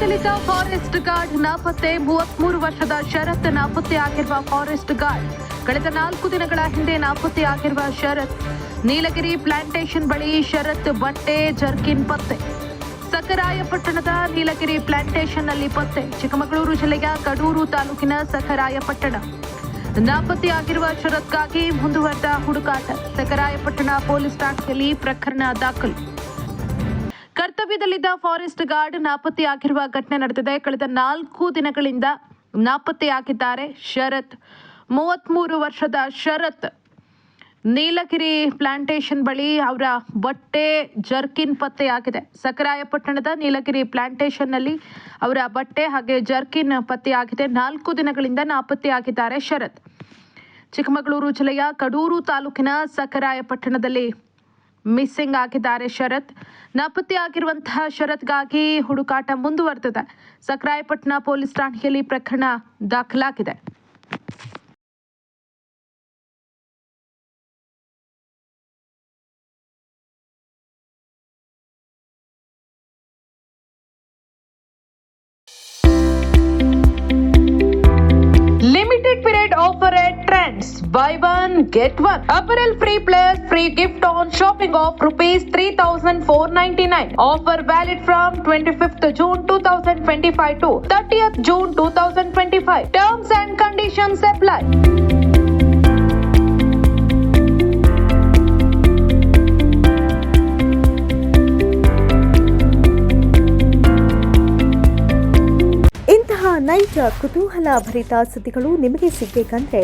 ದಲಿತ forest guard ನಾಪತ್ತೆ, ಮೂವತ್ಮೂರು ವರ್ಷದ ಶರತ್ ನಾಪತ್ತೆ ಆಗಿರುವ ಫಾರೆಸ್ಟ್ ಗಾರ್ಡ್ ಕಳೆದ ನಾಲ್ಕು ದಿನಗಳ ಹಿಂದೆ ನಾಪತ್ತೆ ಆಗಿರುವ ಶರತ್, ನೀಲಗಿರಿ ಪ್ಲಾಂಟೇಷನ್ ಬಳಿ ಶರತ್ ಬಟ್ಟೆ, ಜರ್ಕಿನ್ ಪತ್ತೆ. ಸಖರಾಯಪಟ್ಟಣದ ನೀಲಗಿರಿ ಪ್ಲಾಂಟೇಶನ್ನಲ್ಲಿ ಪತ್ತೆ. ಚಿಕ್ಕಮಗಳೂರು ಜಿಲ್ಲೆಯ ಕಡೂರು ತಾಲೂಕಿನ ಸಖರಾಯಪಟ್ಟಣ. ನಾಪತ್ತೆಯಾಗಿರುವ ಶರತ್ಗಾಗಿ ಮುಂದುವರೆದ ಹುಡುಕಾಟ. ಸಖರಾಯಪಟ್ಟಣ ಪೊಲೀಸ್ ಠಾಣೆಯಲ್ಲಿ ಪ್ರಕರಣ ದಾಖಲು. ಕರ್ತವ್ಯದಲ್ಲಿದ್ದ ಫಾರೆಸ್ಟ್ ಗಾರ್ಡ್ ನಾಪತ್ತೆಯಾಗಿರುವ ಘಟನೆ ನಡೆದಿದೆ. ಕಳೆದ ನಾಲ್ಕು ದಿನಗಳಿಂದ ನಾಪತ್ತೆಯಾಗಿದ್ದಾರೆ ಶರತ್. ಮೂವತ್ಮೂರು ವರ್ಷದ ಶರತ್ ನೀಲಗಿರಿ ಪ್ಲಾಂಟೇಶನ್ ಬಳಿ ಅವರ ಬಟ್ಟೆ ಜರ್ಕಿನ್ ಪತ್ತೆಯಾಗಿದೆ. ಸಕರಾಯಪಟ್ಟಣದ ನೀಲಗಿರಿ ಪ್ಲಾಂಟೇಶನ್ನಲ್ಲಿ ಅವರ ಬಟ್ಟೆ ಹಾಗೆ ಜರ್ಕಿನ್ ಪತ್ತೆಯಾಗಿದೆ. ನಾಲ್ಕು ದಿನಗಳಿಂದ ನಾಪತ್ತೆಯಾಗಿದ್ದಾರೆ ಶರತ್. ಚಿಕ್ಕಮಗಳೂರು ಜಿಲ್ಲೆಯ ಕಡೂರು ತಾಲೂಕಿನ ಸಕರಾಯಪಟ್ಟಣದಲ್ಲಿ ಮಿಸ್ಸಿಂಗ್ ಆಗಿದ್ದಾರೆ ಶರತ್. ನಾಪತ್ತೆಯಾಗಿರುವಂತಹ ಶರತ್ಗಾಗಿ ಹುಡುಕಾಟ ಮುಂದುವರೆದಿದೆ. ಸಕ್ರಾಯಪಟ್ಟಣ ಪೊಲೀಸ್ ಠಾಣೆಯಲ್ಲಿ ಪ್ರಕರಣ ದಾಖಲಾಗಿದೆ. Limited period offer at Trends. Buy one, get one. Apparel free plus free gift on shopping of rupees 3499. Offer valid from 25th June 2025 to 30th June 2025. Terms and conditions apply. ಇಂತಹ ನೈಜ ಕುತೂಹಲ ಭರಿತ ಸುದ್ದಿಗಳು ನಿಮಗೆ ಸಿಗಬೇಕಂದ್ರೆ